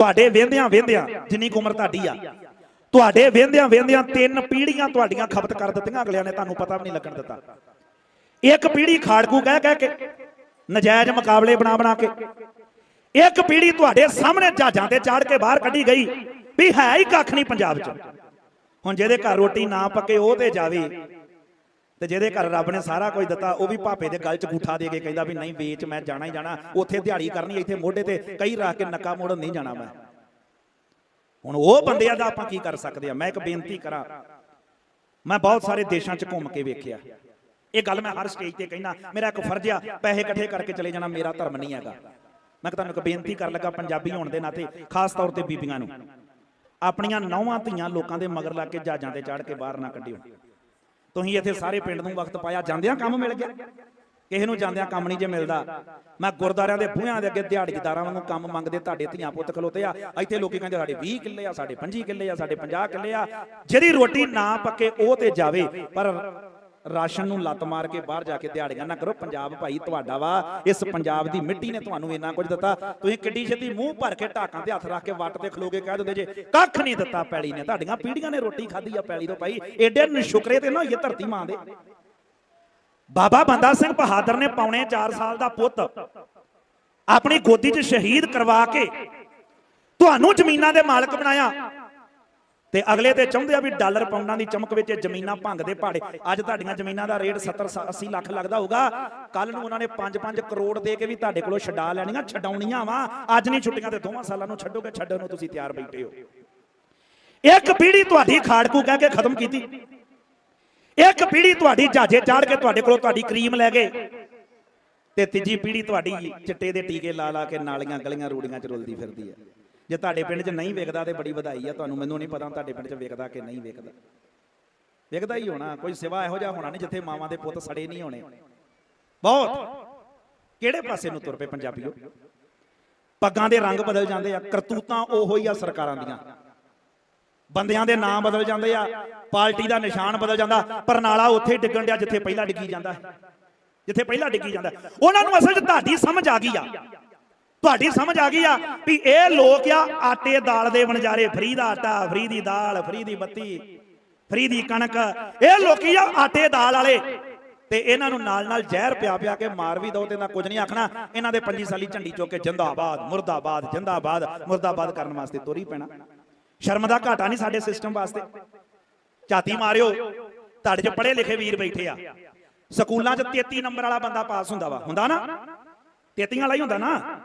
ਤੁਹਾਡੇ ਵੇਂਦਿਆਂ ਵੇਂਦਿਆਂ ਜਿੰਨੀ ਉਮਰ ਤੁਹਾਡੀ ਆ, ਤੁਹਾਡੇ ਵੇਂਦਿਆਂ ਵੇਂਦਿਆਂ ਤਿੰਨ ਪੀੜ੍ਹੀਆਂ ਤੁਹਾਡੀਆਂ ਖਪਤ ਕਰ ਦਿੱਤੀਆਂ, ਅਗਲਿਆਂ ਨੇ ਤੁਹਾਨੂੰ ਪਤਾ ਵੀ ਨਹੀਂ ਲੱਗਣ ਦਿੱਤਾ। ਇੱਕ ਪੀੜ੍ਹੀ ਖਾੜਕੂ ਕਹਿ ਕਹਿ ਕੇ, ਨਜਾਇਜ਼ ਮੁਕਾਬਲੇ ਬਣਾ ਬਣਾ ਕੇ, ਇੱਕ ਪੀੜ੍ਹੀ ਤੁਹਾਡੇ ਸਾਹਮਣੇ ਜਹਾਜ਼ਾਂ ਤੇ ਚਾੜ ਕੇ ਬਾਹਰ ਕੱਢੀ ਗਈ ਵੀ ਹੈ ਹੀ ਕੱਖ ਨਹੀਂ ਪੰਜਾਬ 'ਚ। ਹੁਣ ਜਿਹਦੇ ਘਰ ਰੋਟੀ ਨਾ ਪੱਕੇ ਉਹ ਤੇ ਜਾਵੇ ਤੇ ਜਿਹਦੇ ਘਰ ਰੱਬ ਨੇ ਸਾਰਾ ਕੁਝ ਦਿੱਤਾ ਉਹ ਵੀ ਭਾਪੇ ਦੇ ਗਲ 'ਚ ਗੂਠਾ ਦੇ ਕੇ ਕਹਿੰਦਾ ਵੀ ਨਹੀਂ ਵੇਚ ਮੈਂ ਜਾਣਾ ਹੀ ਜਾਣਾ। ਉੱਥੇ ਦਿਹਾੜੀ ਕਰਨੀ ਇੱਥੇ ਮੋਢੇ ਤੇ ਕਈ ਰੱਖ ਕੇ ਨੱਕਾ ਮੋੜਨ ਨਹੀਂ ਜਾਣਾ ਮੈਂ। ਹੁਣ ਉਹ ਬੰਦਿਆਂ ਦਾ ਆਪਾਂ ਕੀ ਕਰ ਸਕਦੇ ਆ? ਮੈਂ ਇੱਕ ਬੇਨਤੀ ਕਰਾਂ। ਮੈਂ ਬਹੁਤ ਸਾਰੇ ਦੇਸ਼ਾਂ 'ਚ ਘੁੰਮ ਕੇ ਵੇਖਿਆ। ਇਹ ਗੱਲ ਮੈਂ ਹਰ ਸਟੇਜ ਤੇ ਕਹਿੰਦਾ ਮੇਰਾ ਇੱਕ ਫਰਜ਼ ਆ ਪੈਸੇ ਇਕੱਠੇ ਕਰਕੇ ਚਲੇ ਜਾਣਾ ਮੇਰਾ ਧਰਮ ਨਹੀਂ ਹੈਗਾ। ਮੈਂ ਤੁਹਾਨੂੰ ਇੱਕ ਬੇਨਤੀ ਕਰਨ ਲੱਗਾ ਪੰਜਾਬੀ ਹੋਣ ਦੇ ਨਾਤੇ ਖਾਸ ਤੌਰ ਤੇ ਬੀਬੀਆਂ ਨੂੰ। ਆਪਣੀਆਂ ਨੌਵਾਂ ਧੀਆਂ ਲੋਕਾਂ ਦੇ ਮਗਰ ਲੱਗ ਕੇ ਜਹਾਜ਼ਾਂ ਤੇ ਚੜ੍ਹ ਕੇ ਬਾਹਰ ਨਾ ਕੱਢਿਓ। ਤੁਸੀਂ ਇੱਥੇ ਸਾਰੇ ਪਿੰਡ ਨੂੰ ਵਕਤ ਪਾਇਆ, ਜਾਂਦਿਆਂ ਕੰਮ ਮਿਲ ਗਿਆ। ਕਿਸੇ ਨੂੰ ਜਾਂਦਿਆਂ ਕੰਮ ਨਹੀਂ ਜੇ ਮਿਲਦਾ। ਮੈਂ ਗੁਰਦਾਰਿਆਂ ਦੇ ਬੂਹਿਆਂ ਦੇ ਅੱਗੇ ਦਿਹਾੜੀਦਾਰਾਂ ਵਾਂਗੂ ਕੰਮ ਮੰਗਦੇ, ਤੁਹਾਡੇ ਧੀਆਂ ਪੁੱਤ ਖਲੋਤੇ ਆ। ਇੱਥੇ ਲੋਕੀ ਕਹਿੰਦੇ, ਸਾਡੇ 20 ਕਿੱਲੇ ਆ, ਸਾਡੇ 25 ਕਿੱਲੇ ਆ, ਸਾਡੇ 50 ਕਿੱਲੇ ਆ। ਜਿਹੜੀ ਰੋਟੀ ਨਾ ਪੱਕੇ ਉਹ ਤੇ ਜਾਵੇ, ਪਰ ਰਾਸ਼ਨ ਨੂੰ ਲੱਤ ਮਾਰ ਕੇ ਬਾਹਰ ਜਾ ਕੇ ਦਿਹਾੜੀਆਂ ਨਾ ਕਰੋ। ਪੰਜਾਬ ਭਾਈ ਤੁਹਾਡਾ ਵਾ। ਇਸ ਪੰਜਾਬ ਦੀ ਮਿੱਟੀ ਨੇ ਤੁਹਾਨੂੰ ਇੰਨਾ ਕੁਝ ਦਿੱਤਾ। ਤੁਸੀਂ ਕਿੱਡੀ ਛੇਤੀ ਮੂੰਹ ਭਰ ਕੇ ਢਾਕਾਂ ਤੇ ਹੱਥ ਰੱਖ ਕੇ ਵੱਟ ਤੇ ਖਲੋਗੇ ਕਹਿ ਦਿੰਦੇ ਜੇ, ਕੱਖ ਨਹੀਂ ਦਿੱਤਾ ਪੈਲੀ ਨੇ। ਤੁਹਾਡੀਆਂ ਪੀੜੀਆਂ ਨੇ ਰੋਟੀ ਖਾਧੀ ਆ ਪੈਲੀ ਤੋਂ ਭਾਈ। ਏਡੇ ਨਸ਼ੁਕਰੇ ਤੇ ਨਾ ਹੋਈਏ ਧਰਤੀ ਮਾਂ ਦੇ। ਬਾਬਾ ਬੰਦਾ ਸਿੰਘ ਬਹਾਦਰ ਨੇ ਪੌਣੇ 4 ਸਾਲ ਦਾ ਪੁੱਤ ਆਪਣੀ ਗੋਦੀ 'ਚ ਸ਼ਹੀਦ ਕਰਵਾ ਕੇ ਤੁਹਾਨੂੰ ਜ਼ਮੀਨਾਂ ਦੇ ਮਾਲਕ ਬਣਾਇਆ। ਤੇ ਅਗਲੇ ਤੇ ਚਾਹੁੰਦੇ ਆ ਵੀ ਡਾਲਰ ਪਾਉਂਡਾਂ ਦੀ ਚਮਕ ਵਿੱਚ ਇਹ ਜ਼ਮੀਨਾਂ ਭੰਗਦੇ ਪਹਾੜੇ ਅੱਜ ਤੁਹਾਡੀਆਂ ਜ਼ਮੀਨਾਂ ਦਾ ਰੇਟ 70 80 ਲੱਖ ਲੱਗਦਾ ਹੋਊਗਾ। ਕੱਲ ਨੂੰ ਉਹਨਾਂ ਨੇ 5-5 ਕਰੋੜ ਦੇ ਕੇ ਵੀ ਤੁਹਾਡੇ ਕੋਲੋਂ ਛਡਾ ਲੈਣੀਆਂ, ਛਡਾਉਣੀਆਂ ਵਾ। ਅੱਜ ਨਹੀਂ ਛੁੱਟੀਆਂ ਤੇ ਦੋਵਾਂ ਸਾਲਾਂ ਨੂੰ ਛੱਡੋਗੇ, ਛੱਡਣ ਨੂੰ ਤੁਸੀਂ ਤਿਆਰ ਬੈਠੇ ਹੋ। ਇੱਕ ਪੀੜੀ ਤੁਹਾਡੀ ਖਾੜਕੂ ਕਹਿ ਕੇ ਖਤਮ ਕੀਤੀ। ਇੱਕ ਪੀੜੀ ਤੁਹਾਡੀ ਜਾਜੇ ਚਾੜ ਕੇ ਤੁਹਾਡੇ ਕੋਲੋਂ ਤੁਹਾਡੀ ਕਰੀਮ ਲੈ ਗਏ। ਤੇ ਤੀਜੀ ਪੀੜ੍ਹੀ ਤੁਹਾਡੀ ਚਿੱਟੇ ਦੇ ਟੀਕੇ ਲਾ ਲਾ ਕੇ ਨਾਲੀਆਂ, ਗਲੀਆਂ, ਰੂੜੀਆਂ ਚ ਰੁਲਦੀ ਫਿਰਦੀ ਹੈ। ਜੇ ਤੁਹਾਡੇ ਪਿੰਡ 'ਚ ਨਹੀਂ ਵਿਕਦਾ ਤੇ ਬੜੀ ਵਧਾਈ ਆ ਤੁਹਾਨੂੰ ਮੈਨੂੰ ਨਹੀਂ ਪਤਾ ਤੁਹਾਡੇ ਪਿੰਡ 'ਚ ਵਿਕਦਾ ਕਿ ਨਹੀਂ ਵਿਕਦਾ ਵਿਕਦਾ ਹੀ ਹੋਣਾ ਕੋਈ ਸਿਵਾ ਇਹੋ ਜਿਹਾ ਹੋਣਾ ਨਹੀਂ ਜਿੱਥੇ ਮਾਵਾਂ ਦੇ ਪੁੱਤ ਸੜੇ ਨਹੀਂ ਹੋਣੇ। ਬਹੁਤ। ਕਿਹੜੇ ਪਾਸੇ ਨੂੰ ਤੁਰ ਪਏ ਪੰਜਾਬੀਓ? ਪੱਗਾਂ ਦੇ ਰੰਗ ਬਦਲ ਜਾਂਦੇ ਆ ਕਰਤੂਤਾਂ ਉਹੋ ਹੀ ਆ ਸਰਕਾਰਾਂ ਦੀਆਂ। ਬੰਦਿਆਂ ਦੇ ਨਾਮ ਬਦਲ ਜਾਂਦੇ ਆ ਪਾਰਟੀ ਦਾ ਨਿਸ਼ਾਨ ਬਦਲ ਜਾਂਦਾ ਪਰ ਨਾਲਾ ਉੱਥੇ ਡਿੱਗਣ ਡਿਆ ਜਿੱਥੇ ਪਹਿਲਾਂ ਡਿੱਗੀ ਜਾਂਦਾ। ਜਿੱਥੇ ਪਹਿਲਾਂ ਡਿੱਗੀ ਜਾਂਦਾ। ਉਹਨਾਂ ਨੂੰ ਅਸਲ 'ਚ ਤੁਹਾਡੀ ਸਮਝ ਆ ਗਈ ਆ। ਤੁਹਾਡੀ ਸਮਝ ਆ ਗਈ ਆ ਵੀ ਇਹ ਲੋਕ ਆ ਆਟੇ ਦਾਲ ਦੇ ਵਣਜਾਰੇ, ਫਰੀ ਦਾ ਆਟਾ, ਫਰੀ ਦੀ ਦਾਲ, ਫਰੀ ਦੀ ਬੱਤੀ, ਫਰੀ ਦੀ ਕਣਕ। ਇਹ ਲੋਕੀ ਆ ਆਟੇ ਦਾਲ ਵਾਲੇ। ਤੇ ਇਹਨਾਂ ਨੂੰ ਨਾਲ ਨਾਲ ਜ਼ਹਿਰ ਪਿਆ ਪਿਆ ਕੇ ਮਾਰ ਵੀ ਦੋ ਤੇ ਨਾ ਕੁਝ ਨਹੀਂ ਆਖਣਾ। ਇਹਨਾਂ ਦੇ ਪੰਜੀ ਸਾਲੀ ਝੰਡੀ ਚੁੱਕ ਕੇ ਜਿੰਦਾਬਾਦ, ਮੁਰਦਾਬਾਦ ਜਿੰਦਾਬਾਦ, ਮੁਰਦਾਬਾਦ ਕਰਨ ਵਾਸਤੇ ਤੋਰੀ ਪੈਣਾ। ਸ਼ਰਮ ਦਾ ਘਾਟਾ ਨਹੀਂ ਸਾਡੇ ਸਿਸਟਮ ਵਾਸਤੇ। ਝਾਤੀ ਮਾਰਿਓ। ਤੁਹਾਡੇ 'ਚ ਪੜ੍ਹੇ ਲਿਖੇ ਵੀਰ ਬੈਠੇ ਆ। ਸਕੂਲਾਂ 'ਚ 33 ਨੰਬਰ ਵਾਲਾ ਬੰਦਾ ਪਾਸ ਹੁੰਦਾ ਵਾ। ਹੁੰਦਾ ਨਾ? 33 ਵਾਲਾ ਹੀ ਹੁੰਦਾ ਨਾ?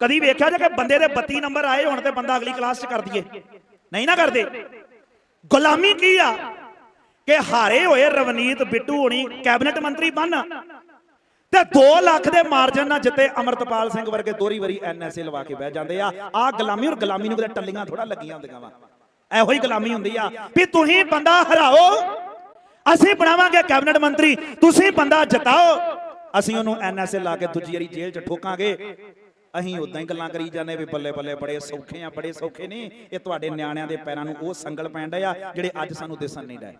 ਕਦੀ ਵੇਖਿਆ ਜੇ ਕਿ ਬੰਦੇ ਦੇ 32 ਨੰਬਰ ਆਏ ਹੋਣ ਤੇ ਬੰਦਾ ਅਗਲੀ ਕਲਾਸ 'ਚ ਕਰ ਦਈਏ? ਨਹੀਂ ਨਾ ਕਰਦੇ। ਗੁਲਾਮੀ ਕੀ ਆ? ਕਿ ਹਾਰੇ ਹੋਏ ਰਵਨੀਤ, ਬਿੱਟੂ ਹੋਣੀ ਕੈਬਨਿਟ ਮੰਤਰੀ ਬਣ। ਤੇ 2 ਲੱਖ ਦੇ ਮਾਰਜਨ ਨਾਲ ਜਿੱਤੇ ਅਮਰਤਪਾਲ ਸਿੰਘ ਵਰਗੇ ਦੋਰੀ ਵਾਰੀ ਐਨਐਸਏ ਲਵਾ ਕੇ ਬਹਿ ਜਾਂਦੇ ਆ। ਆ ਗੁਲਾਮੀ ਔਰ ਗੁਲਾਮੀ ਨੂੰ ਕਿਤੇ ਟੱਲੀਆਂ ਥੋੜਾ ਲੱਗੀਆਂ ਹੁੰਦੀਆਂ ਵਾ। ਇਹੋ ਹੀ ਗੁਲਾਮੀ ਹੁੰਦੀ ਆ ਵੀ ਤੁਸੀਂ ਬੰਦਾ ਹਰਾਓ, ਅਸੀਂ ਬਣਾਵਾਂਗੇ ਕੈਬਨਿਟ ਮੰਤਰੀ। ਤੁਸੀਂ ਬੰਦਾ ਜਿਤਾਓ, ਅਸੀਂ ਉਹਨੂੰ ਐਨਐਸਏ ਲਾ ਕੇ ਦੂਜੀ ਵਾਰੀ ਜੇਲ੍ਹ 'ਚ ਠੋਕਾਂਗੇ। ਅਸੀਂ ਉਦਾਂ ਹੀ ਗੱਲਾਂ ਕਰੀ ਜਾਂਦੇ ਵੀ ਬੱਲੇ ਬੱਲੇ ਬੜੇ ਸੌਖੇ ਆ ਬੜੇ ਸੌਖੇ ਨਹੀਂ ਇਹ ਤੁਹਾਡੇ ਨਿਆਣਿਆਂ ਦੇ ਪੈਰਾਂ ਨੂੰ ਉਹ ਸੰਗਲ ਪੈਣ ਡਏ ਆ ਜਿਹੜੇ ਅੱਜ ਸਾਨੂੰ ਦਿਸਣ ਨਹੀਂ ਡਏ।